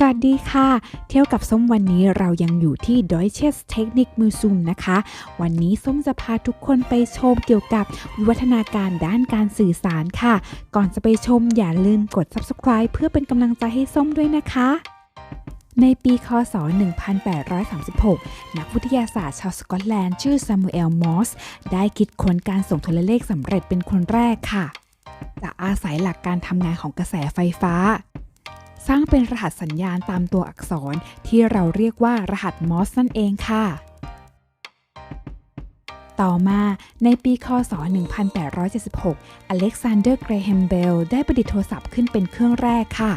สวัสดีค่ะ เที่ยวกับส้มวันนี้เรายังอยู่ที่ Deutsches Technik Museum นะคะ วันนี้ส้มจะพาทุกคนไปชมเกี่ยวกับวิวัฒนาการด้านการสื่อสารค่ะ ก่อนจะไปชมอย่าลืมกด subscribe เพื่อเป็นกำลังใจให้ส้มด้วยนะคะในปี คศ 1836 นักวิทยาศาสตร์ชาวสกอตแลนด์ชื่อซามูเอล มอส ได้คิดค้นการส่งโทรเลขสำเร็จเป็นคนแรกค่ะ จะอาศัยหลักการทำงานของกระแสไฟฟ้า สร้างเป็นรหัสสัญญาณตามตัวอักษรที่เราเรียกว่ารหัสมอสนั่นเองค่ะต่อมาในปีคศ 1876 อเล็กซานเดอร์ เกรแฮมเบล ได้ประดิษฐ์โทรศัพท์ขึ้นเป็นเครื่องแรกค่ะ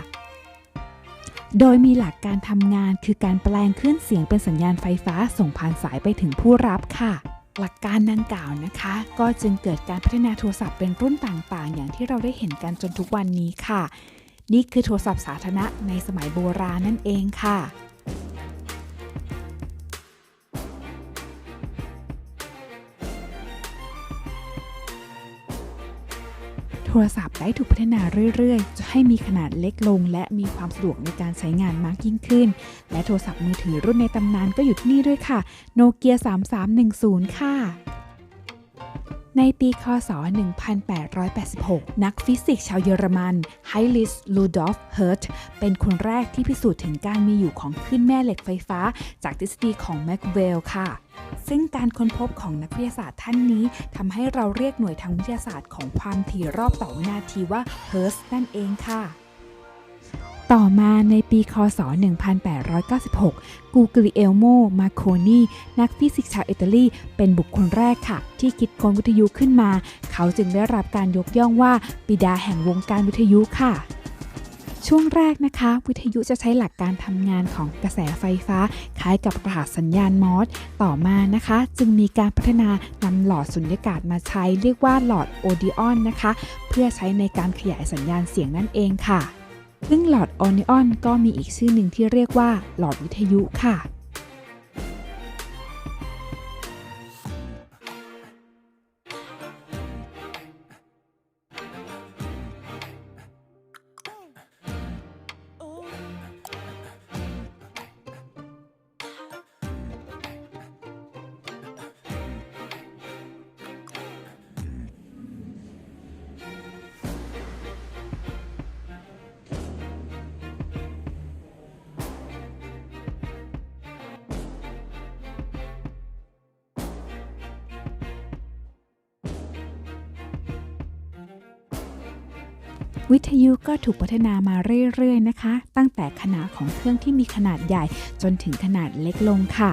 โดยมีหลักการทำงานคือการแปลงคลื่นเสียงเป็นสัญญาณไฟฟ้าส่งผ่านสายไปถึงผู้รับค่ะ หลักการดังกล่าวนะคะ ก็จึงเกิดการพัฒนาโทรศัพท์เป็นรุ่นต่างๆ อย่างที่เราได้เห็นกันจนทุกวันนี้ค่ะ นี่คือโทรศัพท์สาธารณะในสมัยโบราณนั่นเองค่ะ โทรศัพท์ได้ถูกพัฒนาเรื่อยๆ จะให้มีขนาดเล็กลง และมีความสะดวกในการใช้งานมากยิ่งขึ้น และโทรศัพท์มือถือรุ่นในตำนานก็อยู่ที่นี่ด้วยค่ะ โนเกีย 3310 ค่ะ ในปีคศ 1886 นักฟิสิกส์ชาวเยอรมันไฮลิสลูดอฟเฮิร์ตเป็นคนแรกที่พิสูจน์ถึงการมีอยู่ของคลื่นแม่เหล็กไฟฟ้า จากทฤษฎีของแมคเวลค่ะ ซึ่งการค้นพบของนักวิทยาศาสตร์ท่านนี้ทำให้เราเรียกหน่วยทางวิทยาศาสตร์ของความถี่รอบต่อวินาทีว่าเฮิร์ตนั่นเองค่ะ ต่อมาในปีคศ 1896 กูกริเอลโม มาโคนี นักฟิสิกส์ชาวอิตาลี เป็นบุคคลแรกค่ะ ที่คิดค้นวิทยุขึ้นมา เขาจึงได้รับการยกย่องว่าบิดาแห่งวงการวิทยุค่ะช่วงแรกนะคะ วิทยุจะใช้หลักการทำงานของกระแสไฟฟ้า คล้ายกับรหัสสัญญาณมอสต่อมานะคะ จึงมีการพัฒนานำหลอดสุญญากาศมาใช้ เรียกว่าหลอดโอดิออนนะคะ เพื่อใช้ในการขยายสัญญาณเสียงนั่นเองค่ะ ซึ่งหลอดโอนิออนก็มีอีกชื่อหนึ่งที่เรียกว่าหลอดวิทยุค่ะ วิทยุก็ถูกพัฒนามาเรื่อยๆนะคะ ตั้งแต่ขนาดของเครื่องที่มีขนาดใหญ่จนถึงขนาดเล็กลงค่ะ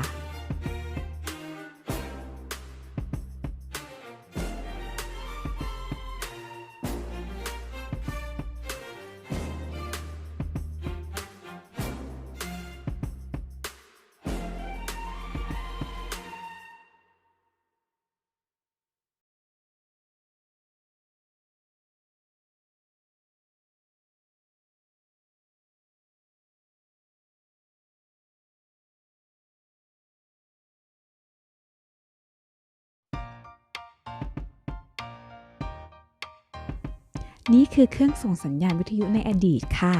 นี่คือเครื่องส่งสัญญาณวิทยุในอดีตค่ะ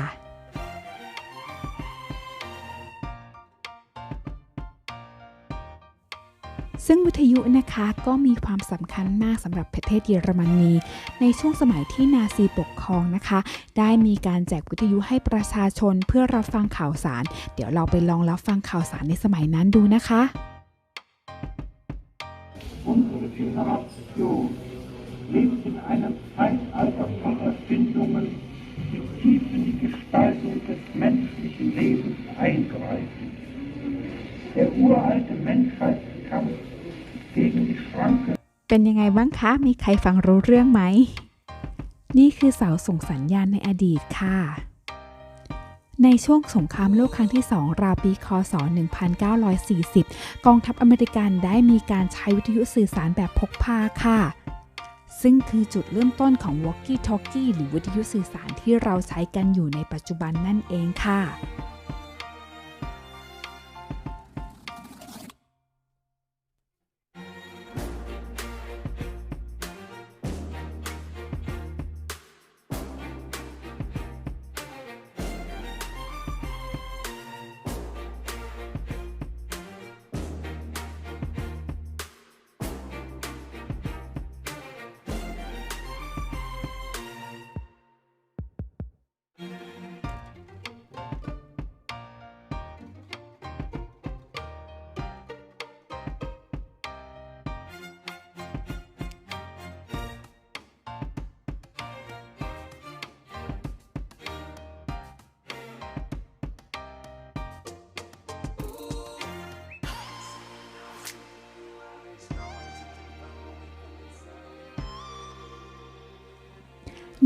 ซึ่งวิทยุนะคะก็มีความสำคัญมากสำหรับประเทศเยอรมนี ในช่วงสมัยที่นาซีปกครองนะคะ ได้มีการแจกวิทยุให้ประชาชนเพื่อรับฟังข่าวสาร เดี๋ยวเราไปลองรับฟังข่าวสารในสมัยนั้นดูนะคะ Und lebt in einem Zeitalter von Erfindungen, die tief in die Gestaltung des menschlichen Lebens eingreifen. Der uralte Menschheitskampf gegen die Schranke เป็นยังไงบ้างคะ มีใครฟังรู้เรื่องไหม นี่คือเสาส่งสัญญาณในอดีตค่ะ ในช่วงสงครามโลกครั้งที่ 2 ราวปีคศ 1940 กองทัพอเมริกันได้มีการใช้วิทยุสื่อสารแบบพกพาค่ะ ซึ่งคือจุดเริ่มต้นของ Walkie Talkie หรือวิทยุสื่อสารที่เราใช้กันอยู่ในปัจจุบันนั่นเองค่ะ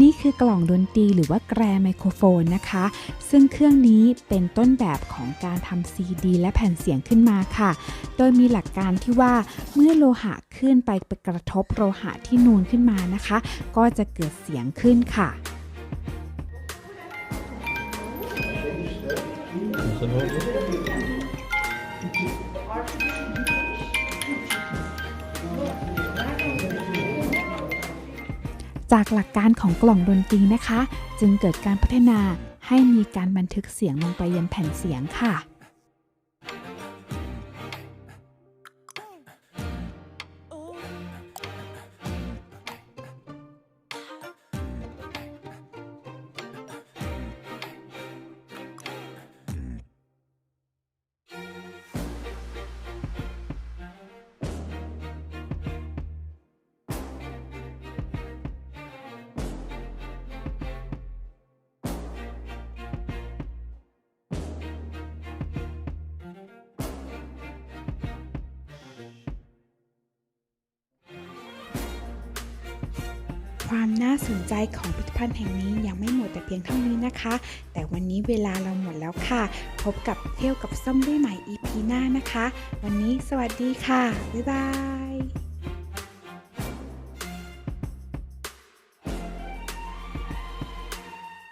นี่คือกล่องดนตรีหรือว่าแกรไมโครโฟนนะคะ ซึ่งเครื่องนี้เป็นต้นแบบของการทำซีดีและแผ่นเสียงขึ้นมาค่ะ โดยมีหลักการที่ว่าเมื่อโลหะขึ้นไปไปกระทบโลหะที่นูนขึ้นมานะคะ ก็จะเกิดเสียงขึ้นค่ะ Is in จากหลักการของกล่องดนตรีนะคะ จึงเกิดการพัฒนาให้มีการบันทึกเสียงลงไปยันแผ่นเสียงค่ะ ความน่าสนใจของพิพิธภัณฑ์แห่งนี้ยังไม่หมดแต่เพียงเท่านี้นะคะ แต่วันนี้เวลาเราหมดแล้วค่ะ พบกับเที่ยวกับส้มได้ใหม่ EP หน้านะคะ วันนี้สวัสดีค่ะ บ๊ายบาย